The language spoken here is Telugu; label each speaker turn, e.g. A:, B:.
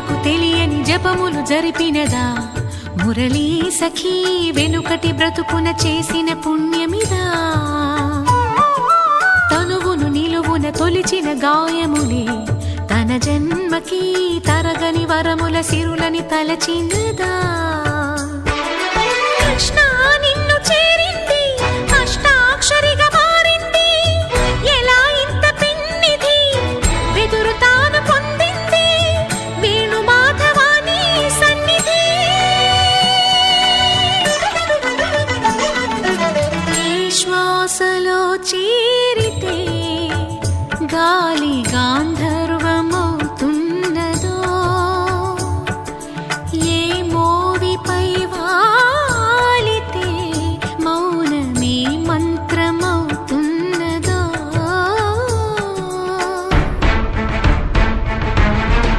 A: జనులకు తెలియని జపములు జరిపినదా? మురళీ సఖీ వెనుకటి బ్రతుకున చేసిన పుణ్యమిదా? తనువును నిలువున తొలిచిన గాయములే తన జన్మకి తరగని వరముల సిరులని తలచినదా వలసలో చేరితే గాలి గాంధ